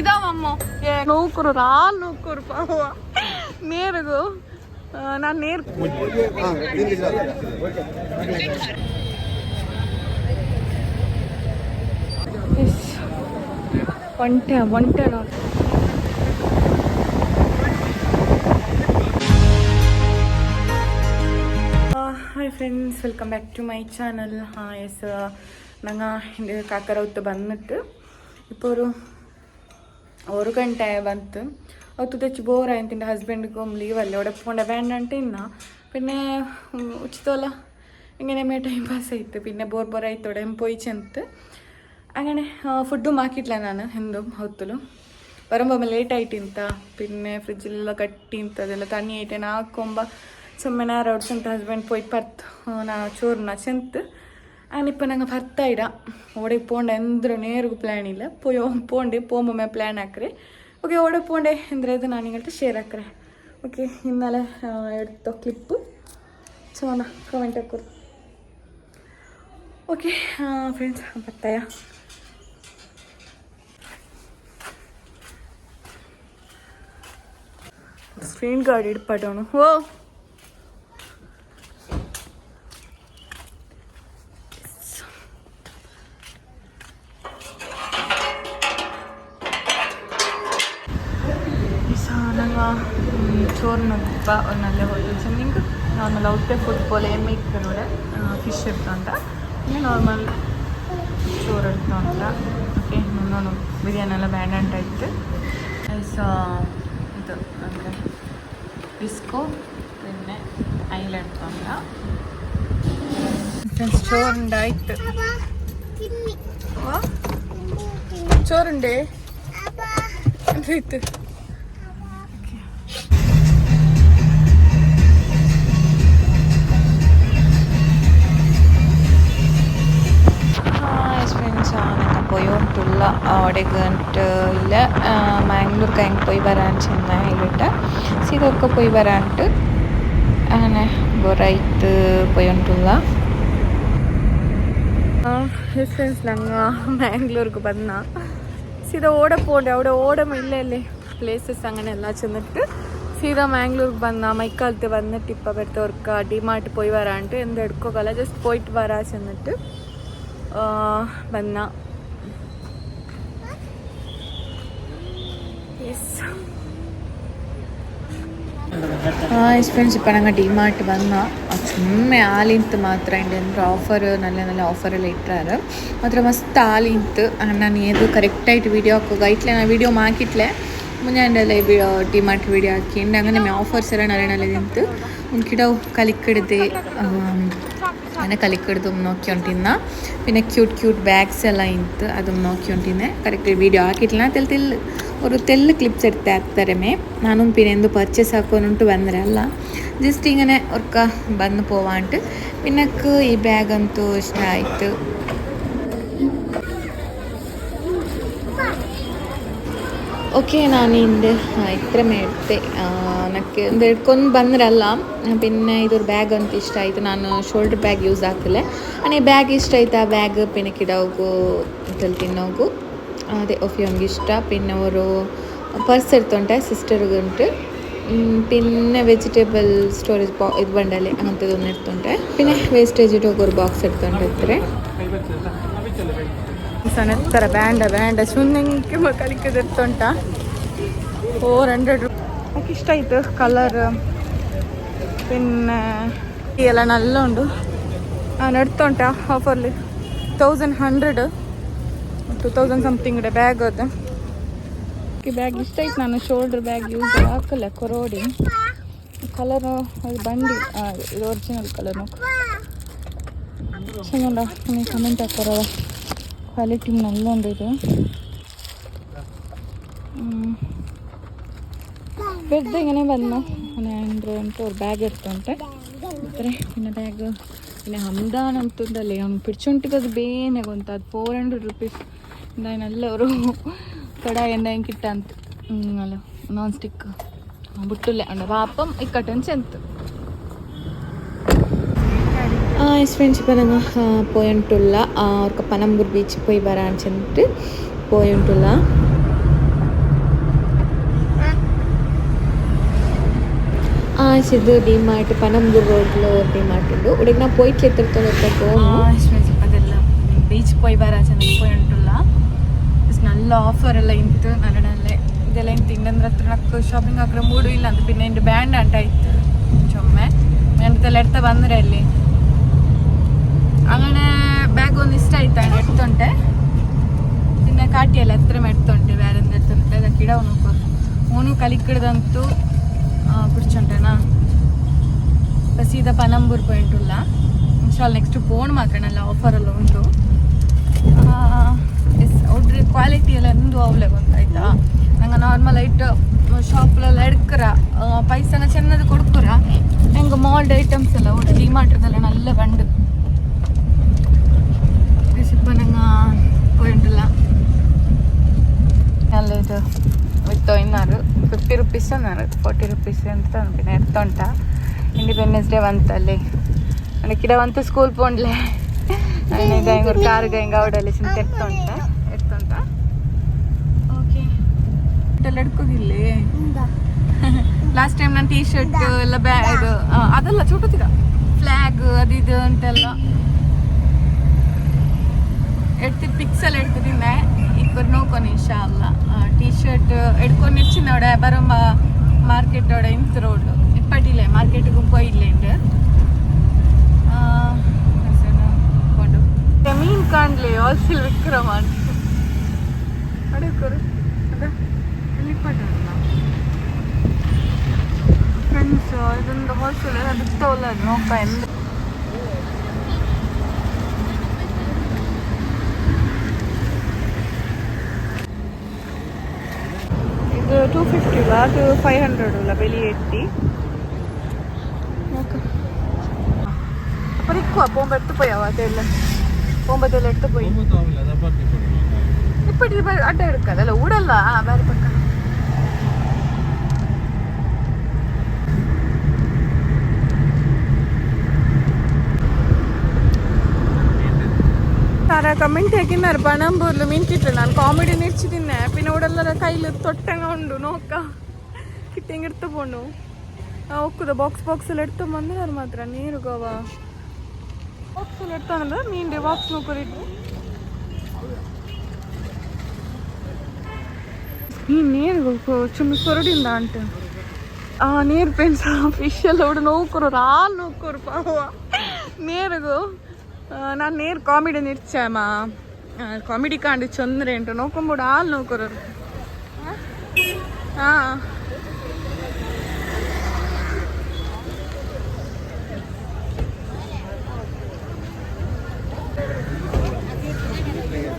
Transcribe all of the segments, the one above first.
ಇದಾವಮ್ಮ ನೌಕರು ರಾ ನೌಕರು, ಪಾವ. ನೇರಗು ನಾನು ನೇರ್ ಒಂಟೆ ಒಂಟೆ ನೋಡಿ hi friends welcome back to my channel ಹಾಂ ಎಸ್ ನಂಗೆ இந்த காக்கரவுத்து வந்துட்டு இப்போ ഒരു ಗಂಟೆ ಬಂತು ಅವತ್ತು ತೆಚ್ಚಿ ಬೋರ್ ಆಯ್ತು എൻ്റെ ഹസ്ബൻഡിക്കും ലീവല്ലേ അവിടെ പോകണ്ട വേണ്ടണ്ട് ഇന്ന പിന്നെ ഉച്ചത്തോല ഇങ്ങനെ മേ ടൈം പാസ് ആയിട്ട് പിന്നെ ಬೋರ್ ಬೋರ್ ಆಯ್ತು അവിടെ പോയി ചെന്നിട്ട് അങ്ങനെ ഫുഡും ആക്കിയിട്ടില്ല ನಾನು എന്തും ಹೊತ್ತಲು വരുമ്പോൾ ಲೇಟ್ ಆಯ್ತು ಇಂತ പിന്നെ ಫ್ರಿಜ್ಜೆಲ್ಲ ಕಟ್ಟಿ ಇಂತ ಅದೆಲ್ಲ ತಣ್ಣಿ ಆಯ್ತು ನಾ ಹಾಕೊಂಬ ಸುಮ್ಮನೆ ಯಾರು ಅಂತ ಹಸ್ಬೆಂಡ್ പോയി ಪರ್ತ್ ನಾ ಚೋರ್ನ ಚೆಂತ್ ആണിപ്പോൾ ഞങ്ങൾ ഭർത്തായിടാം. അവിടെ പോകണ്ട എന്തോ നേർക്ക് പ്ലാനില്ല. പോയോ പോണ്ട് പോകുമ്പോൾ ഞാൻ പ്ലാൻ ആക്കറെ ഓക്കെ അവിടെ പോകണ്ടേ എന്തായത് ഞാൻ നിങ്ങൾക്ക് ഷെയർ ആക്കറെ ഓക്കെ ഇന്നലെ എടുത്തോ ക്ലിപ്പ് ചോന്ന കമന്റ് ഒക്കെ ഓക്കെ ഫ്രണ്ട്സ് ഭർത്തായ. സ്ക്രീൻ ഗാർഡ് എടുപ്പാട്ടാണ് ഓ ചോറ് എടുത്തോണ്ട ഓക്കെ നല്ലോണം ബിരിയാണി ಎಲ್ಲ ಬೇಡಂಟಾಯ್ತು ಸೊ ಇದು ಅಂದರೆ ಬಿಸ್ಕೋ പിന്നെ അയില എടുത്തോണ്ട ഫ്രണ്ട്സ് ചോറുണ്ടായിട്ട് ചോറുണ്ടേ എന്തായിട്ട് അവിടേക്ക് ഇല്ല മാംഗ്ലൂർ കഴിഞ്ഞ് പോയി വരാൻ ചെന്നൈയിലിട്ട് ഇതൊക്കെ പോയി വരാനിട്ട് അങ്ങനെ ബൊറൈത്ത് പോയോണ്ടുള്ള ಫ್ರೆಂಡ್ಸ್ ನಂಗೆ ಮ್ಯಾಂಗ್ಳೂರ್ಗೆ ಬಂದ ಸೀದಾ ಓಡ ಪೋಂಡೆ അവിടെ ഓടം ഇല്ലല്ലേ പ്ലേസസ് അങ്ങനെ എല്ലാം ചെന്നിട്ട് സീതാ മാംഗ്ലൂർക്ക് വന്ന മൈക്കാലത്ത് വന്നിട്ട് ഇപ്പം വരുത്തവർക്ക് ഡിമാർട്ട് പോയി വരാണ്ട് എന്ത് എടുക്കുകയല്ല ജസ്റ്റ് പോയിട്ട് വരാ ചെന്നിട്ട് വന്ന ಹಾಯ್ ಫ್ರೆಂಡ್ಸ್ ಇಪ್ಪ ನಂಗೆ ಡಿಮಾರ್ಟ್ ಬಂದ. ಸುಮ್ಮನೆ ಹಾಲಿಂತು ಮಾತ್ರ ಇಂಡಿ ಅಂದ್ರೆ ಆಫರ್ ನಲ್ಲ ಆಫರ್ ಆಫರೆಲ್ಲ ಇಟ್ಟಾರ ಮಾತ್ರ ಮಸ್ತ್ ಹಾಲಿಂತು ನಾನು ಏದು ಕರೆಕ್ಟಾಯಿಟ್ಟು ವೀಡಿಯೋ ಹಾಕೋಗ. ಇಟ್ಲೆ ನಾನು ವೀಡಿಯೋ ಮಾಕಿಟ್ಲೆ ಮುಂದೆ ಅಂಡಲ್ಲ ಡಿಮಾರ್ಟ್ ವೀಡಿಯೋ ಹಾಕಿ. ಹಂಗೆ ಆಫರ್ಸ್ ಎಲ್ಲ ನಲ್ಲೆ ನಲ್ಲ ನಿಂತು. ಒಂದು ಕಿಡ ಕಲಿಕ್ಕಿಡ್ದೆ അങ്ങനെ കളിക്കടുത്തും നോക്കിക്കൊണ്ടിരുന്ന പിന്നെ ക്യൂട്ട് ക്യൂട്ട് ബാഗ്സ് എല്ലാം ഇന്നത്തെ അതും നോക്കിക്കൊണ്ടിരുന്നെ കറക്റ്റ് വീഡിയോ ആക്കിയിട്ടില്ല. തെല്ലു തെല്ല് ഒരു തെല്ല് ക്ലിപ്സ് എടുത്തരമേ നാനും പിന്നെ എന്തോ പർച്ചേസ് ആക്കുവാനോട്ട് വന്നരല്ല ജസ്റ്റ് ഇങ്ങനെ ഒക്കെ വന്ന് പോവാണ്ട്. പിന്നെ ഈ ബാഗ് എന്തോ ഇഷ്ടമായിട്ട് ಓಕೆ, ನಾನು ಹಿಂದೆ, ಹಾಂ ಎತ್ತರ ನಕ್ಕೆ ನನಗೆ ಒಂದೆರಡು ಬಂದ್ರಲ್ಲ ಬಿನ್ನೆ ಇದೊರ ಬ್ಯಾಗ್ ಅಂತ ಇಷ್ಟ ಆಯಿತು. ನಾನು ಶೋಲ್ಡರ್ ಬ್ಯಾಗ್ ಯೂಸ್ ಆಗ್ತಲ್ಲೆ. ಆ ಬ್ಯಾಗ್ ಇಷ್ಟ ಆಯ್ತಾ? ಆ ಬ್ಯಾಗ್ ಪಿನೆಕಿಡೋಗು ಇದಲ್ಲಿ ತಿನ್ನೋಗು. ಅದೇ ಓಫಿ ಅವ್ನಿಗಿಷ್ಟ ಪಿನ್ನ ಅವರು ಪರ್ಸ್ ಎರ್ತ ಉಂಟಾ ಸಿಸ್ಟರ್ಗು ಉಂಟು ಪನ್ನೆ ವೆಜಿಟೇಬಲ್ ಸ್ಟೋರೇಜ್ ಬಾ ಇದು ಬಂಡಲೆ ಮತ್ತು ಇದೊಂದು ಇರ್ತುಂಟೆ. ಪಿನ್ನೆ ವೇಸ್ಟೇಜ್ ಇಟೋಗೊರ್ ಬಾಕ್ಸ್ ಎಡ್ಕೊಂಡು ಇತ್ರೇ ಸನತ್ತರ ಬ್ಯಾಂಡ ಬ್ಯಾಂಡ. ಸುಮ್ಮನೆ ಮಕ್ಕಳಿಗೆ ಇರ್ತುಂಟ. ಫೋರ್ ಹಂಡ್ರೆಡ್ ರುಪೀ ಇಷ್ಟ ಆಯಿತು ಕಲರ್ പിന്നെ ഇല നല്ല ഉണ്ട് അടുത്തുണ്ട് ಆಫರ್ಲಿ thousand hundred two thousand something bag ಅದು. ಈ ಬ್ಯಾಗ್ ಇಷ್ಟ ಆಯ್ತು ನಾನು ಶೋಲ್ಡ್ರ್ ಬ್ಯಾಗ್ ಯೂಸ್ ಹಾಕಲ್ಲ ಕೊರೋಡಿ ಕಲರ್ ಅದು ಬಂಡಿ ಇದು ಒರಿಜಿನಲ್ ಕಲರ್ ಚೆಂದ ಕಮೆಂಟ್ ಹಾಕೋರವ ക്വാളിറ്റി നല്ലുണ്ട് ഇത്. വെറുതെ ഇങ്ങനെ വന്നു. എന്തോ ഒരു ബാഗ് എടുത്തോണ്ടെ. ഇത്രേ പിന്നെ ബാഗ് പിന്നെ അമ്പതാണ് അമ്പത്തൊന്നല്ലേ പിടിച്ചോണ്ടിപ്പോ അത് വേനെ കൊന്ത അത് ഫോർ ഹൺഡ്രഡ് റുപ്പീസ് എന്താ നല്ല ഒരു കടായി എന്തായാലും കിട്ടാൻ. നോൺ സ്റ്റിക്ക് വിട്ടില്ല. അപ്പം ഇക്കട്ടെ ചെന്ത് நைஸ் ஃப்ரெண்ட்ஸ் இப்போ நாங்கள் போயிட்டுள்ள ஒரு பனம்பூர் பீச் போய் வரான்னு சொல்லிட்டு போயிட்டுள்ள ஆஷ் இது டிமார்ட் பனம்பூர் ரோட்டில் ஒரு டிமார்ட் உண்டு உடனே நான் போயிட்டு எத்தனை போகணும் பீச் போய் வராச்சு போயிட்டுள்ள நல்ல ஆஃபர் எல்லாம் இருந்து நல்ல நல்ல ಇದೆಲ್ಲ ಇಂತ ಇನ್ನೊಂದ್ರ ಹತ್ರ ನಕ್ಕು ಶಾಪಿಂಗ್ ಹಾಕಿದ್ರೆ ಮೂಡು ಇಲ್ಲ ಅಂತ ಪಿನ್ನೆ ಇಂಟು ಬ್ಯಾಂಡ್ ಅಂಟ ಇತ್ತು ಚೊಮ್ಮೆ ಎಂಟದೆಲ್ಲ ಎಡ್ತ ಬಂದ್ರೆ ಅಲ್ಲಿ അങ്ങനെ ಬ್ಯಾಗ್ ಒಂದು ಇಷ್ಟ ಆಯ್ತಾ? ಎಡ್ತೊಂಟೆ ಇನ್ನು ಕಾಟಿಯಲ್ಲಿ ಹತ್ರ ಮೆಟ್ತೊಂಟೆ ಬೇರೆ ಎಡ್ತೊಂಟೆ ಅದಕ್ಕೆ ಇಡ ಅವನು ಅವನು ಕಲಿಕ್ಕಡ್ದಂತೂ ಕುಡ್ಚೊಂಟೇನಾ ಸೀದಾ ಪನಂಬೂರ್ ಪಾಯಿಂಟ್ ಉಲ್ಲ ಇನ್ಸ್ಟಾಲ್ ನೆಕ್ಸ್ಟ್ ಫೋನ್ ಮಾತಾಡಲ್ಲ ಆಫರೆಲ್ಲ ಉಂಟು. ಎಸ್ ಅವ್ರ ಕ್ವಾಲಿಟಿ ಎಲ್ಲ ನಿಂದು ಅವಲೇ ಗೊತ್ತಾಯ್ತಾ? ನಂಗೆ ನಾರ್ಮಲ್ ಐಟ್ ಶಾಪ್ಲೆಲ್ಲ ಎಡ್ಕರ ಪೈಸನ ಚೆನ್ನದು ಕೊಡ್ಕರ. ನಂಗೆ ಮಾಲ್ಡ್ ಐಟಮ್ಸ್ ಎಲ್ಲ ಡಿಮಾರ್ಟ್ರದೆಲ್ಲ ನಲ್ಲ ಕಂಡು విత్ విత్ ఇన్నారు ఫిఫ్టీ రూపీస్ అన్నారు ఫార్టీ రూపీస్ ಅಂತ ಅನ್ಕೊಂಡೆ ಎತ್ತೊಂಟ ಇಂಡಿಪೆಂಡೆನ್ಸ್ ಡೇ ಬಂತಲ್ಲಿ ನನಗೆ ಬಂತು ಸ್ಕೂಲ್ ಪೋಂಡ್ಲೆ ನಾನು ಈಗ ಹಿಂಗೆ ಒಂದು ಕಾರಿಗೆ ಹಿಂಗೆ ಅವಡಲ್ಲಿ ಸಿಂತ ಎತ್ತೊಂಟ ಎತ್ತೊಂಟ ಓಕೆ ಎಲ್ಲ ಹಿಡ್ಕೋಗಿಲ್ಲಿ ಲಾಸ್ಟ್ ಟೈಮ್ ನಾನು ಟೀ ಶರ್ಟ್ ಎಲ್ಲ ಬ್ಯಾ ಇದು ಅದೆಲ್ಲ ಚೂಟುತ್ತಿದ್ದ ಫ್ಲ್ಯಾಗ್ ಅದು ಇದು ಅಂತೆಲ್ಲ. ಎಡ್ತಿದ್ದು ಪಿಕ್ಸೆಲ್ಲ ಎಡ್ತಿದ್ದೆ ಇಬ್ಬರು ನೋಡ್ಕೊಂಡು ಇಷ್ಟ ಅಲ್ಲ ಟೀ ಶರ್ಟ್ ಎಡ್ಕೊಂಡು ಇರ್ಚಿನೋಡೆ ಬರೋ ಮಾರ್ಕೆಟೋಡ ಇಂತ ರೋಡು ಇಪ್ಪಟ್ಟಿಲ್ಲ ಮಾರ್ಕೆಟ್ಗೂ போயிடலேண்டு கொண்டு மீன் காண்லே ஹோல்சேல் விற்கிறோமான்னு அப்படியே ஒரு ಫ್ರೆಂಡ್ಸ್ ಇದೊಂದು ಹೋಲ್ಸೇಲ್ ಬಿಡ್ತಾವಲ್ಲ ನೋಡ್ತಾ ಇಲ್ಲ இது ಟೂ ಫಿಫ್ಟಿವಾ ಅದು ಫೈವ್ ಹಂಡ್ರೆಡ್ ಅಲ್ಲ ಬೆಲಿ ಎಟ್ಟಿ அப்போ நிற்குவா போம்பை எடுத்து போயாவா தெரியல போம்பதில் எடுத்து போய். இப்படி அட்டை எடுக்காது. இல்லை உடலாம் வேறு பக்கம். ತಾರಾ ಕಮೆಂಟ್ ಹೇಗಿನ್ನಾರು ಪಣಂಬೂರ್ಲು ಮಿಂತಿಟ್ಟು ನಾನು ಕಾಮಿಡಿ ನೆಚ್ಚಿದಿನ್ನೆ ಪಿನ ಉಡಲ್ಲರ ಕೈಲು ತೊಟ್ಟಂಗ ಉಂಡು ನೋಕ ಕಿಟ್ಟಂಗೆ ಎಡ್ತುಕೊಂಡು ಒಕ್ಕುದ ಬಾಕ್ಸ್ ಬಾಕ್ಸಲ್ಲಿ ಎಡ್ತು ಬಂದಿದ್ದಾರೆ ಮಾತ್ರ ನೀರು ಗೋವಾ ಬಾಕ್ಸಲ್ಲಿ ಎಡ್ತಾನಂದ್ರೆ ಮೀನ್ರಿ ಬಾಕ್ಸ್ ನೋಕರಿಟ್ಟು ಈ ನೀರು ಚುಮ್ಮಿ ಕೊರಡಿಂದ ಅಂಟ ಆ ನೀರು ಪೆನ್ಸ ಫಿಶ್ ಎಲ್ಲ ಉಡು ನೋಕೋರು ರಾ ನೋಕೋರು ಪಾವ ನೀರಿಗೂ ನಾನು ನೇರು ಕಾಮಿಡಿ ನಿರ್ಚಾಮ ಕಾಮಿಡಿ ಕಾಂಡಿ ಚಂದ್ರೆ ಎಂಟು ನೋಕೊಂಬಿಡು ಹಾಲು ನೋಕೋರು ಹಾಂ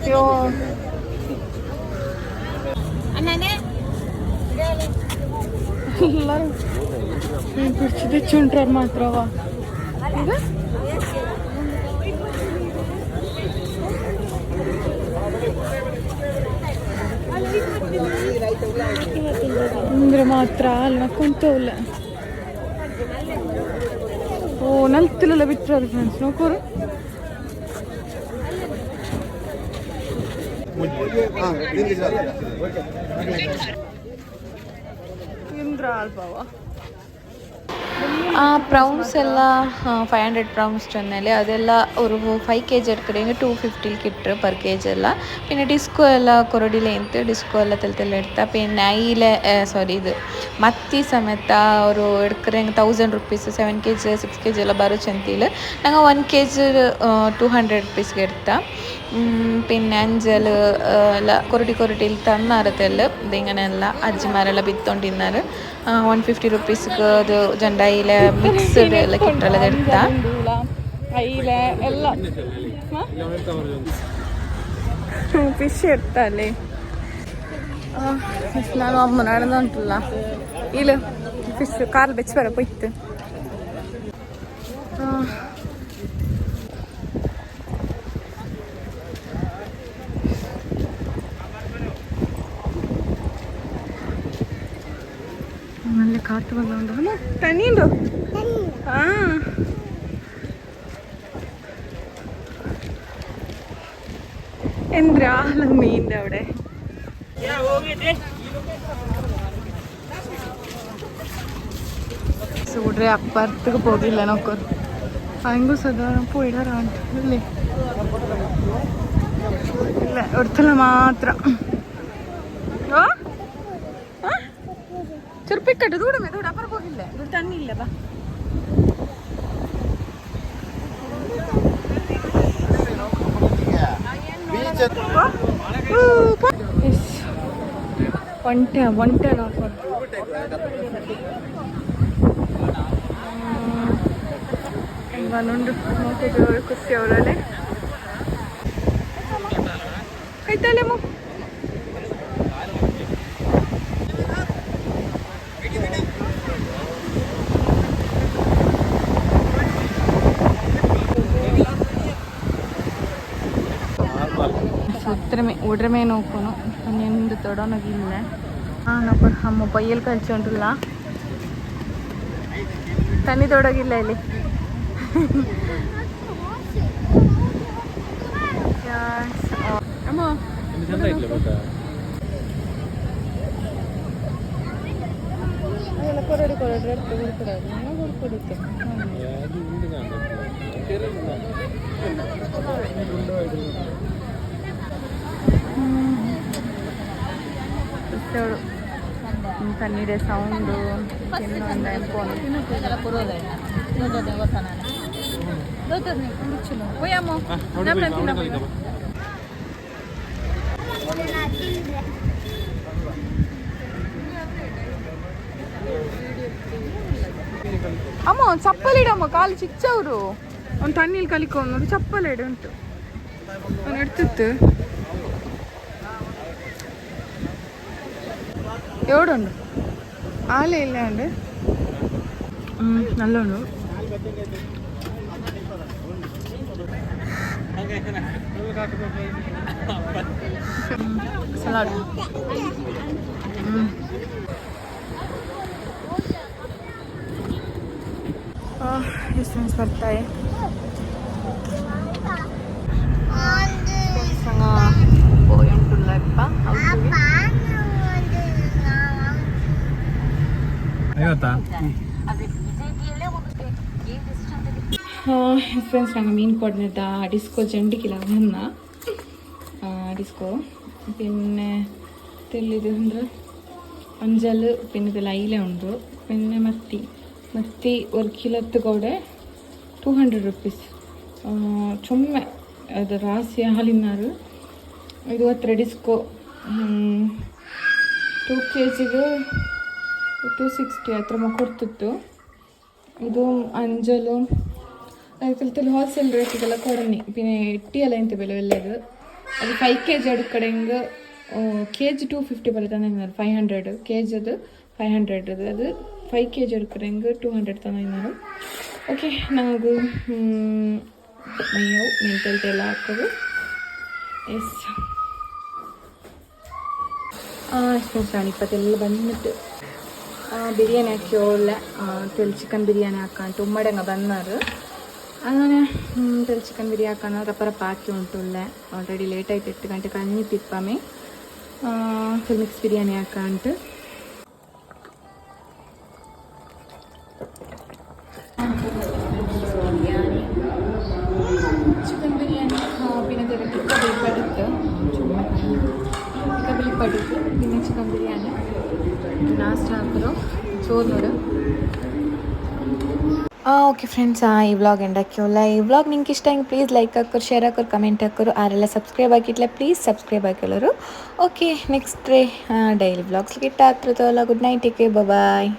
ಅಯ್ಯೋ ಎಲ್ಲರೂ ಬಿಡ್ಸಿದೆ ಚುಂಟ್ರವ್ರು ಮಾತ್ರವಾ ಈಗ ಅಂದ್ರೆ ಮಾತ್ರ ಅಲ್ಲಿ ನಕ್ಕೊಂತವಲ್ಲ ಓ ನಲ್ತಿಲೆಲ್ಲ ಬಿಟ್ಟರು ಫ್ರೆಂಡ್ಸ್ ನೋಕೋರು ಇಂದ್ರ ಅಲ್ಪವಾ ಆ ಪ್ರೌನ್ಸ್ ಎಲ್ಲ ಫೈವ್ ಹಂಡ್ರೆಡ್ ಪ್ರೌನ್ಸ್ ಚೆನ್ನಲೆ ಅದೆಲ್ಲ ഒരു ഫൈവ് കെ ജി എടുക്കണമെങ്കിൽ ടു ഫിഫ്റ്റിയിൽ കിട്ടും പെർ കെ ജി ಎಲ್ಲ പിന്നെ ഡിസ്കോ ಎಲ್ಲ ಕೊರಡಿಲೆ ಇಂತು ಡಿಸ್ಕೋ ಎಲ್ಲ ತೆಲ್ತೆಲ್ಲ ಇಡ್ತಾ പിന്നെ ಐಲೆ ಸಾರಿ ಇದು ಮತ್ತಿ ಸಮೇತ ಅವರು ಎಡ್ಕರೆಂಗೆ thousand rupees seven K G six K G ಎಲ್ಲ ಬರೋ ಚಂತಿಲ್ ನಂಗೆ one K G two hundred ರುಪೀಸ್ಗೆ ಇಡ್ತಾ പിന്നെ അഞ്ചൽ ಎಲ್ಲ ಕೊರಡಿ ಕೊರಡಿಲ್ ತನ್ನಾರತ್ತೆಲ್ಲ ഇതിങ്ങനെയല്ല അജ്ജിമാരെല്ലാം ಬಿತ್ತೊಂಡಿದ್ದಾರೆ ಒನ್ ಫಿಫ್ಟಿ ರುಪೀಸ್ಗೆ ಅದು ಜಂಡಾಯಿಲೆ ಮಿಕ್ಸ್ಡ್ ಎಲ್ಲ ಕಿಟ್ಟಲ್ಲ എടുത്താ ಐಲೆ ಎಲ್ಲ ಫಿಶ್ ಇರ್ತಲ್ಲಿ ನಾನು ಅಮ್ಮ ನಡೆದಂಟಲ್ಲ ಇಲ್ಲ ಫಿಶ್ ಕಾಲ್ ಬೆಚ್ಚ ಬರ ಪೊಯ್ತು കാറ്റ് വന്നോണ്ട് അല്ല തനിയുണ്ടോ ആ എന്തിരാല മീന്റെ അവിടെ സൂട്രെ അപ്പുറത്തേക്ക് പോകില്ല നോക്കോ ഭയങ്കര സദാരം പോയിടാറാണ് അല്ലേ ഇല്ല ഇവിടുത്തെ മാത്രം ಪಿಕ್ಕಟ್ಟು ದೂಡಮೆ ದೂಡ ಅಪ್ಪರ ಹೋಗಿಲ್ಲ ದೂರ ತಣ್ಣಿ ಇಲ್ಲ ಬಾ ಒಂಟೆ ಒಂಟೆ ನೋಡ್ಕೊಂಡು ಬಂದು ನೋಡ್ತಿದ್ರು ಖುಷಿ ಅವರಲ್ಲಿ ಕೈತಲೆ ಮುಗ್ ಇದ್ರ ಮೇ ಉಡ್ರ ಮೇ ನೋಕೋನು ಒಂದು ತೊಡೋನಾಗಿಲ್ಲ ಹಾಂ ನೋಡ್ಕೊಂಡು ಆ ಮೊಬೈಲ್ ಕಳ್ಸೊಂಡ್ರಲ್ಲ ತಣ್ಣಿ ತೊಡೋಗಿಲ್ಲ ಇಲ್ಲಿ ಅಮ್ಮ ಕೊರಡಿ ಕೊರಡಿ ಕೊಡುತ್ತೆ ಕೊಡುತ್ತೆ ತಣ್ಣೀರೆ ಸೌಂಡು ತಿನ್ನೊಂದು ಎಂಪೋನು పోయాము ಅಮ್ಮ ಚಪ್ಪಲಿಡಮ್ಮ ಕಾಲು ಚಿಚ್ಚವರು ಅವ್ನು ತಣ್ಣೀಲಿ ಕಲಿಕೊಂಡು ಚಪ್ಪಲಿಡು ಉಂಟು ಅವ್ನು ಎಡ್ತಿತ್ತು എവിടുണ്ട് ആലയില്ല ഉണ്ട് നല്ലോണ്ട് സലാഡ് ഡിസ്റ്റൻസ് ಬರ್ತಾಯಿ ಸಂಗ ಐವತ್ತಾ ಫ್ರೆಂಡ್ಸ್ ನಂಗೆ മീൻ കൊടുന്നിട്ട് ഡിസ്കോ ജണ്ടിക്കില്ല വന്ന ഡിസ്കോ പിന്നെ തെല്ലിത് ഉണ്ട് ಅಂಜಲ್ പിന്നെ ഇതിൽ ಐಲ ಉಂಟು പിന്നെ ಮತ್ತಿ ಮತ್ತಿ ಒಂದು ಕಿಲತ್ತು ಕೂಡ ಟೂ ಹಂಡ್ರೆಡ್ ರುಪೀಸ್ ಚೊಮ್ಮೆ ಅದು ರಾಸಿ ಹಾಲಿನಾರು ಇದು ಹತ್ರ ಡಿಸ್ಕೋ ಟೂ ಕೆ ಜಿಗೆ ಟೂ ಸಿಕ್ಸ್ಟಿ ಹತ್ರ ಕೊಡ್ತಿತ್ತು ಇದು ಅಂಜಲು ಅದಕ್ಕೆ ಹೋಲ್ಸೇಲ್ ರೇಟಿಗೆಲ್ಲ ಕೊಡನಿ പിന്നെ ಎಟ್ಟಿಯಲ್ಲ ಎಂತ ಬೆಲೆ ಒಳ್ಳೆಯದು ಅದು ಫೈವ್ ಕೆ ಜಿ ಅಡು ಕಡೆ ಹಿಂಗೆ ಕೆ ಜಿ ಟೂ ಫಿಫ್ಟಿ ಬರುತ್ತೆ ತಂದಿದ್ದಾರೆ ಫೈವ್ ಹಂಡ್ರೆಡ್ ಕೆ ಜಿ ಅದು ಫೈವ್ ಹಂಡ್ರೆಡ್ ಅದು ಅದು ಫೈವ್ ಕೆ ಜಿ ಅಡು ಕಡೆ ಹಿಂಗೆ ಟೂ ಹಂಡ್ರೆಡ್ ತಂದಿದ್ದಾರೆ ಓಕೆ ನನಗೆ ಮೈಯವು ಮೆಂತೆಲ್ಲ ಹಾಕೋದು ಎಸ್ ಫ್ರೆಂಡ್ಸ್ ಇಪ್ಪತ್ತೆಲ್ಲ ಬಂದ್ಬಿಟ್ಟು ബിരിയാണി ആക്കിയോ ഉള്ള ചിക്കൻ ബിരിയാണി ആക്കാൻ തുമ്മടങ്ങ ബന്നാറ് അങ്ങനെ തെളി ചിക്കൻ ബിരിയാണി ആക്കാൻ റപ്പറ പാക്കി ഉണ്ടുള്ള ഓൾറെഡി ലേറ്റായിട്ട് ഇട്ട് കണ്ടിട്ട് കഞ്ഞി തിപ്പമേ. മിക്സ് ബിരിയാണി ആക്കാണ്ട്. ചിക്കൻ ബിരിയാണി പിന്നെ ചിക്കൻ ബിരിയാണി. ಲಾಸ್ಟ್ ಹಾಕಿದ್ರು ಚೋರು ನೋಡು. ಓಕೆ ಫ್ರೆಂಡ್ಸ್ ಈ ವ್ಲಾಗ್ ಎಂಡ್ ಹಾಕಿವಲ್ಲ ಈ ವ್ಲಾಗ್ ನಿಂಗೆ ಇಷ್ಟ ಹಿಂಗೆ ಪ್ಲೀಸ್ ಲೈಕ್ ಹಾಕೋರು ಶೇರ್ ಹಾಕೋರು ಕಮೆಂಟ್ ಹಾಕೋರು ಆರೆಲ್ಲ ಸಬ್ಸ್ಕ್ರೈಬ್ ಆಗಿಟ್ಲ please subscribe ಹಾಕಿಲ್ಲರು okay next day daily vlogs ಹತ್ರ ಹತ್ರದಲ್ಲ ಗುಡ್ ನೈಟ್ ಟೇಕ್ ಬಾಯ್